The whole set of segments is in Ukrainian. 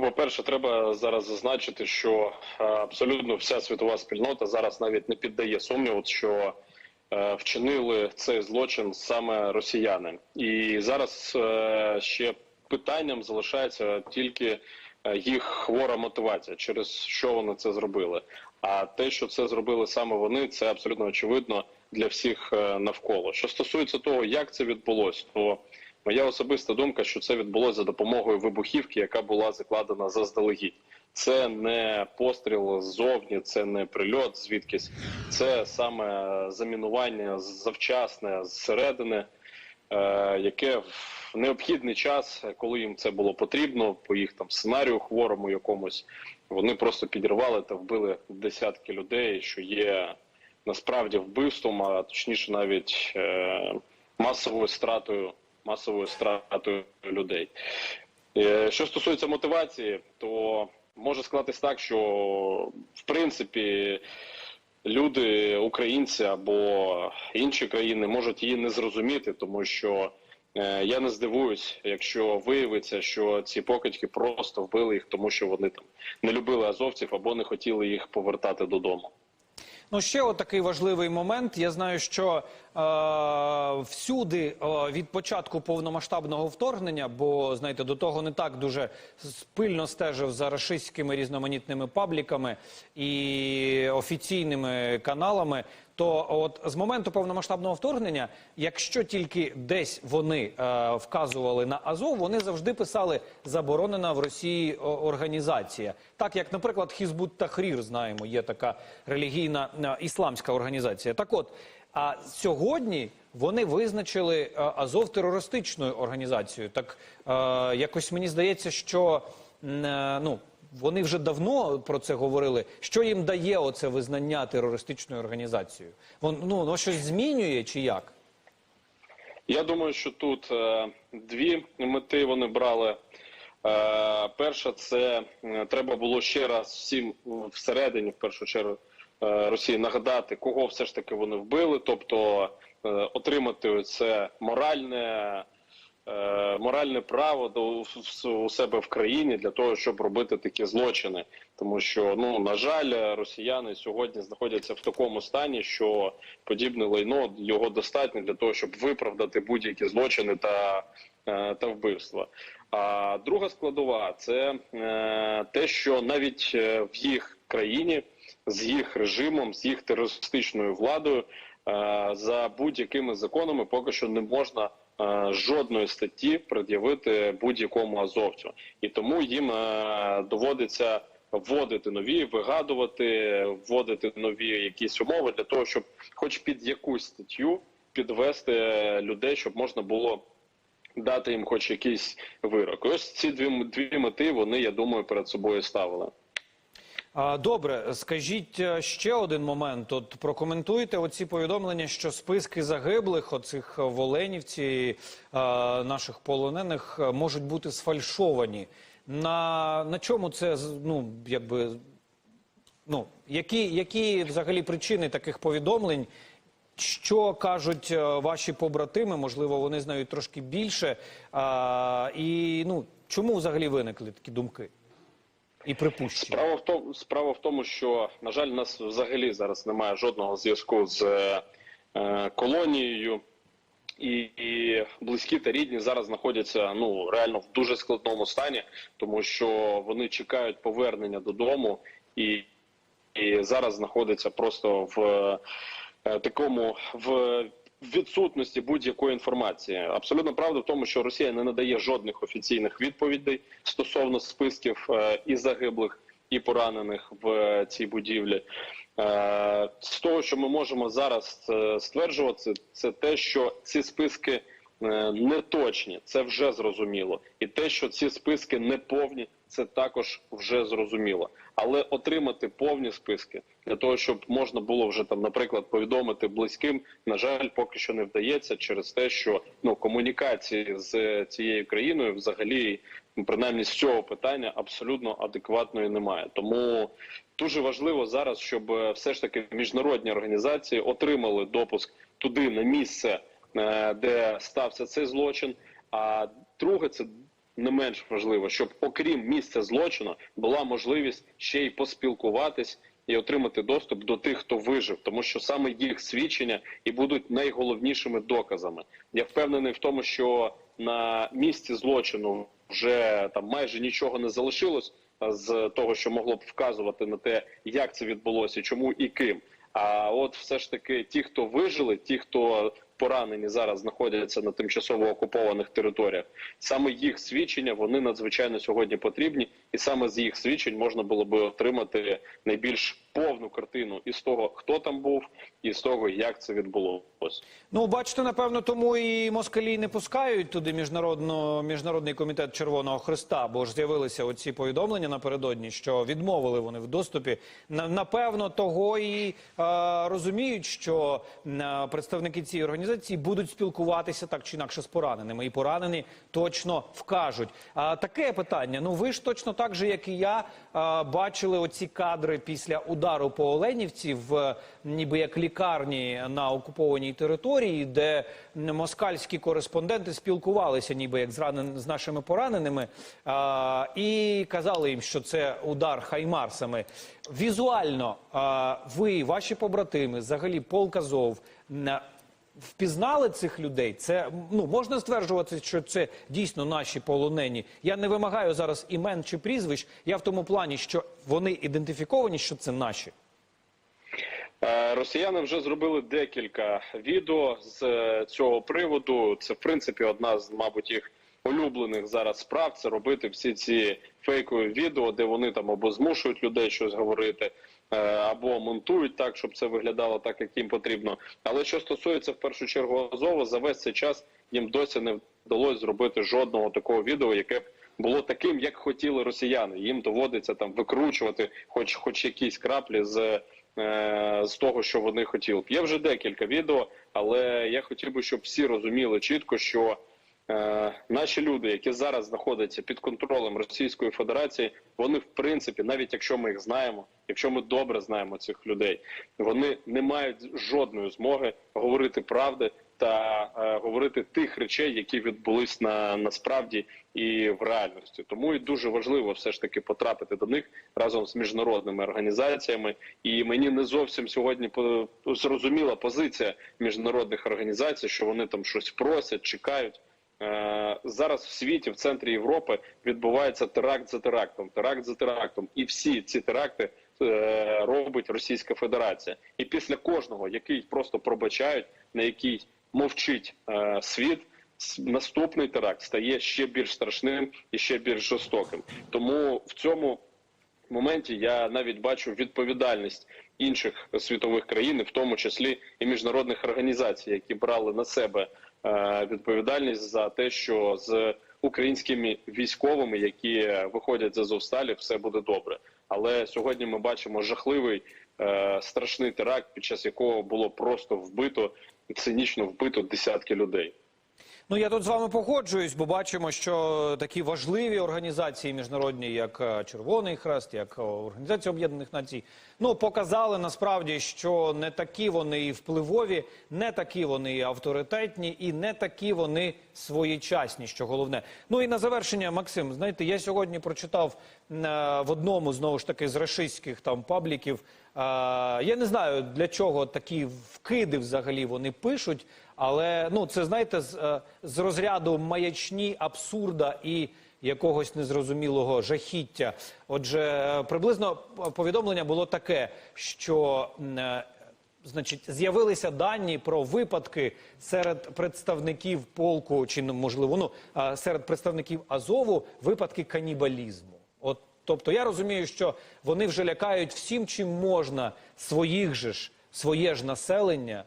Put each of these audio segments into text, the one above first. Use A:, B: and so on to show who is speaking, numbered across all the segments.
A: Ну, по-перше, треба зараз зазначити, що е, абсолютно вся світова спільнота зараз навіть не піддає сумніву, що е, вчинили цей злочин саме росіяни. І зараз е, ще питанням залишається тільки їх хвора мотивація, через що вони це зробили. А те, що це зробили саме вони, це абсолютно очевидно для всіх навколо. Що стосується того, як це відбулось, то Моя особиста думка, що це відбулося за допомогою вибухівки, яка була закладена заздалегідь. Це не постріл ззовні, це не прильот звідкись, це саме замінування завчасне зсередини, е, яке в необхідний час, коли їм це було потрібно, по їх там сценарію хворому якомусь, вони просто підірвали та вбили десятки людей, що є насправді вбивством, а точніше навіть е, масовою стратою масовою стратою людей. Е, Що стосується мотивації, то може сказатись так, що в принципі люди, українці або інші країни можуть її не зрозуміти, тому що е, я не здивуюсь, якщо виявиться, що ці покидьки просто вбили їх, тому що вони там не любили азовців або не хотіли їх повертати додому.
B: Ну, ще от такий важливий момент. Я знаю, що е, всюди е, від початку повномасштабного вторгнення, бо знаєте, до того не так дуже спильно стежив за рашистськими різноманітними пабліками і офіційними каналами. То от з моменту повномасштабного вторгнення, якщо тільки десь вони е, вказували на Азов, вони завжди писали заборонена в Росії організація. Так як, наприклад, Хізбут Тахрір, знаємо, є така релігійна е, ісламська організація. Так от, а сьогодні вони визначили е, Азов терористичною організацією. Так е, якось мені здається, що е, ну. Вони вже давно про це говорили. Що їм дає оце визнання терористичною організацією? Вон, ну, воно щось змінює чи як?
A: Я думаю, що тут е, дві мети вони брали. Е, перша це е, треба було ще раз всім всередині, в першу чергу, е, Росії нагадати, кого все ж таки вони вбили, тобто е, отримати це моральне. Е, Моральне право до у- себе в країні для того, щоб робити такі злочини, тому що ну на жаль, росіяни сьогодні знаходяться в такому стані, що подібне лайно його достатньо для того, щоб виправдати будь-які злочини та, е, та вбивства. А друга складова це е, те, що навіть в їх країні з їх режимом, з їх терористичною владою за будь-якими законами поки що не можна. Е, Жодної статті пред'явити будь-якому азовцю, і тому їм е, доводиться вводити нові, вигадувати, вводити нові якісь умови для того, щоб, хоч під якусь статтю, підвести людей, щоб можна було дати їм хоч якийсь вирок. Ось ці дві дві мети вони, я думаю, перед собою ставили.
B: Добре, скажіть е, ще один момент. От прокоментуйте оці повідомлення, що списки загиблих, оцих е, в Оленівці, е, наших полонених, е, можуть бути сфальшовані. На, на чому це ну, якби, ну, які, які взагалі причини таких повідомлень? Що кажуть ваші побратими? Можливо, вони знають трошки більше. А, і ну, чому взагалі виникли такі думки і припущення?
A: Справа в тому, справа в тому, що на жаль, у нас взагалі зараз немає жодного зв'язку з е, колонією. І, і близькі та рідні зараз знаходяться ну реально в дуже складному стані, тому що вони чекають повернення додому, і, і зараз знаходяться просто в е, такому в відсутності будь-якої інформації. Абсолютно правда в тому, що Росія не надає жодних офіційних відповідей стосовно списків е, і загиблих, і поранених в е, цій будівлі. Е, З того, що ми можемо зараз стверджувати, це те, що ці списки е, не точні, це вже зрозуміло, і те, що ці списки не повні, це також вже зрозуміло. Але отримати повні списки для того, щоб можна було вже там, наприклад, повідомити близьким, на жаль, поки що не вдається через те, що ну комунікації з цією країною, взагалі, ну, принаймні з цього питання абсолютно адекватної немає. Тому дуже важливо зараз, щоб е, все ж таки міжнародні організації отримали допуск туди на місце, е, де стався цей злочин. А друге, це не менш важливо, щоб окрім місця злочину була можливість ще й поспілкуватись і отримати доступ до тих, хто вижив, тому що саме їх свідчення і будуть найголовнішими доказами. Я впевнений в тому, що на місці злочину вже там майже нічого не залишилось з того, що могло б вказувати на те, як це відбулося, чому і ким. А от все ж таки, ті, хто вижили, ті, хто поранені зараз знаходяться на тимчасово окупованих територіях, саме їх свідчення вони надзвичайно сьогодні потрібні, і саме з їх свідчень можна було би отримати найбільш повну картину із того, хто там був, і з того, як це відбулося.
B: Ну, бачите, напевно, тому і москалі не пускають туди міжнародно, міжнародний комітет Червоного Христа, бо ж з'явилися оці повідомлення напередодні, що відмовили вони в доступі. На- Напевно, того і е, розуміють, що е, представники цієї організації будуть спілкуватися так чи інакше з пораненими, і поранені точно вкажуть. А таке питання: ну ви ж точно так же, як і я, е, бачили оці кадри після удару по Оленівці в ніби як лікарні на окупованій території, де москальські кореспонденти спілкувалися, ніби як з ранен з нашими пораненими, а, і казали їм, що це удар хаймарсами. Візуально а, ви, ваші побратими, взагалі полк Азов, Впізнали цих людей, це ну можна стверджувати, що це дійсно наші полонені. Я не вимагаю зараз імен чи прізвищ. Я в тому плані, що вони ідентифіковані, що це наші.
A: Е, Росіяни вже зробили декілька відео з е, цього приводу. Це в принципі одна з, мабуть, їх улюблених зараз справ. Це робити всі ці фейкові відео, де вони там або змушують людей щось говорити, або монтують так, щоб це виглядало так, як їм потрібно. Але що стосується в першу чергу Азова, за весь цей час їм досі не вдалося зробити жодного такого відео, яке б було таким, як хотіли росіяни. Їм доводиться там викручувати, хоч хоч якісь краплі з. е, З того, що вони хотіли б. Є вже декілька відео, але я хотів би, щоб всі розуміли чітко, що е, наші люди, які зараз знаходяться під контролем Російської Федерації, вони в принципі, навіть якщо ми їх знаємо, якщо ми добре знаємо цих людей, вони не мають жодної змоги говорити правди та е, говорити тих речей, які відбулись на насправді і в реальності. Тому і дуже важливо все ж таки потрапити до них разом з міжнародними організаціями. І мені не зовсім сьогодні зрозуміла позиція міжнародних організацій, що вони там щось просять, чекають. Е, Зараз в світі, в центрі Європи, відбувається теракт за терактом, теракт за терактом, і всі ці теракти е, робить Російська Федерація. І після кожного, який просто пробачають, на який мовчить е, світ, наступний теракт стає ще більш страшним і ще більш жорстоким. Тому в цьому моменті я навіть бачу відповідальність інших світових країн, в тому числі і міжнародних організацій, які брали на себе відповідальність за те, що з українськими військовими, які виходять з Азовсталі, все буде добре. Але сьогодні ми бачимо жахливий е, страшний теракт, під час якого було просто вбито цинічно вбито десятки людей.
B: Ну я тут з вами погоджуюсь, бо бачимо, що такі важливі організації міжнародні, як е, Червоний Хрест, як е, Організація Об'єднаних Націй, ну показали насправді, що не такі вони і впливові, не такі вони і авторитетні, і не такі вони своєчасні. Що головне. Ну і на завершення, Максим, знаєте, я сьогодні прочитав е, в одному знову ж таки з рашистських там пабліків. Я не знаю для чого такі вкиди взагалі вони пишуть. Але ну це знаєте, з, е, з розряду маячні, абсурда і якогось незрозумілого жахіття. Отже, е, приблизно повідомлення було таке, що е, значить з'явилися дані про випадки серед представників полку, чи ну, можливо, ну серед представників Азову випадки канібалізму. Тобто я розумію, що вони вже лякають всім, чим можна своїх же ж своє ж населення.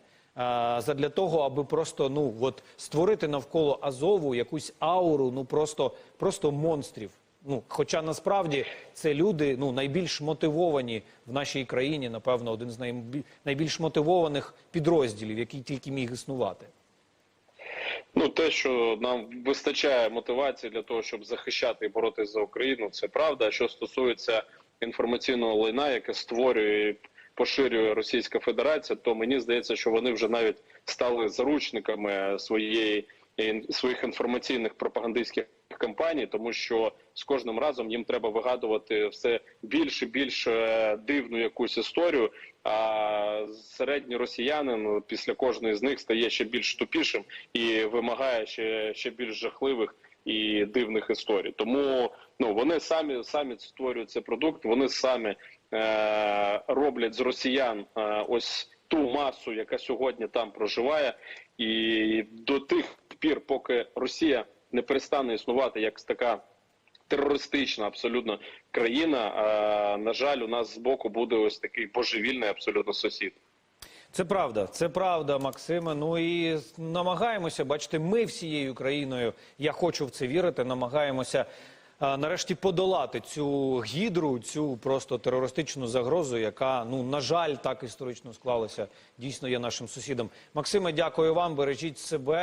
B: Задля того, аби просто ну от створити навколо Азову якусь ауру, ну просто просто монстрів. Ну, хоча насправді це люди ну найбільш мотивовані в нашій країні, напевно, один з найбі- найбільш мотивованих підрозділів, який тільки міг існувати.
A: Ну, те, що нам вистачає мотивації для того, щоб захищати і боротися за Україну, це правда. А що стосується інформаційного лайна, яке створює і поширює Російська Федерація, то мені здається, що вони вже навіть стали заручниками своєї своїх інформаційних пропагандистських кампаній, тому що з кожним разом їм треба вигадувати все більше більше дивну якусь історію. А середній росіянин після кожної з них стає ще більш тупішим і вимагає ще, ще більш жахливих і дивних історій. Тому ну вони самі самі створюють цей продукт. Вони самі е, роблять з росіян е, ось ту масу, яка сьогодні там проживає, і до тих пір, поки Росія не перестане існувати як така терористична абсолютно країна. А, на жаль, у нас з боку буде ось такий божевільний абсолютно сусід.
B: Це правда, це правда, Максиме. Ну і намагаємося, бачите, ми всією країною, я хочу в це вірити, намагаємося а, нарешті подолати цю гідру, цю просто терористичну загрозу, яка, ну, на жаль, так історично склалася, дійсно є нашим сусідом. Максиме, дякую вам, бережіть себе.